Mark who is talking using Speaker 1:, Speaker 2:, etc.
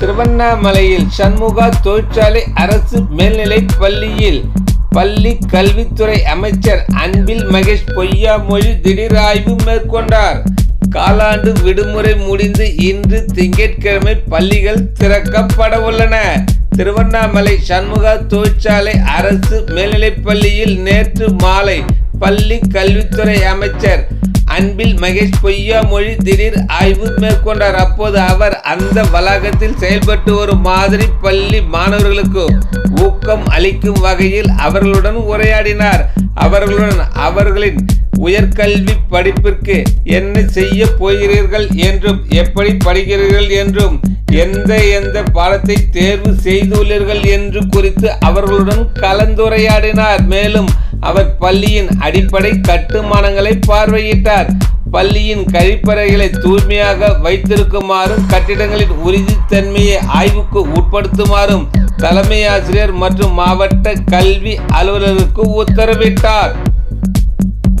Speaker 1: திருவண்ணாமலையில் சண்முகா தொழிற்சாலை அரசு மேல்நிலை பள்ளியில் பள்ளி கல்வித்துறை அமைச்சர் அன்பில் மகேஷ் பொய்யாமொழி திடீர் ஆய்வு மேற்கொண்டார். காலாண்டு விடுமுறை முடிந்து இன்று திங்கட்கிழமை பள்ளிகள் திறக்கப்பட உள்ளன. திருவண்ணாமலை சண்முகா தொழிற்சாலை அரசு மேல்நிலைப் பள்ளியில் நேற்று மாலை பள்ளி கல்வித்துறை அமைச்சர் அன்பில் மகேஷ் பொய்யாமொழி திடீர் ஆய்வு மேற்கொண்டார். அப்போது அவர் அந்த வளாகத்தில் செயல்பட்டு வரும் மாதிரி பள்ளி மாணவர்களுக்கு ஊக்கம் அளிக்கும் வகையில் அவர்களுடன் உரையாடினார். அவர்களுடன் அவர்களின் உயர்கல்வி படிப்பிற்கு என்ன செய்ய போகிறீர்கள் என்றும் எப்படி படிக்கிறீர்கள் என்றும் எந்த எந்த பாடத்தை தேர்வு செய்துள்ளீர்கள் என்று குறித்து அவர்களுடன் கலந்துரையாடினார். மேலும் அவர் பள்ளியின் அடிப்படை கட்டுமானங்களை பார்வையிட்டார். பள்ளியின் கழிப்பறைகளை தூய்மையாக வைத்திருக்குமாறும் கட்டிடங்களின் உறுதித்தன்மையை ஆய்வுக்கு உட்படுத்துமாறும் தலைமை ஆசிரியர் மற்றும் மாவட்ட கல்வி அலுவலருக்கு உத்தரவிட்டார்.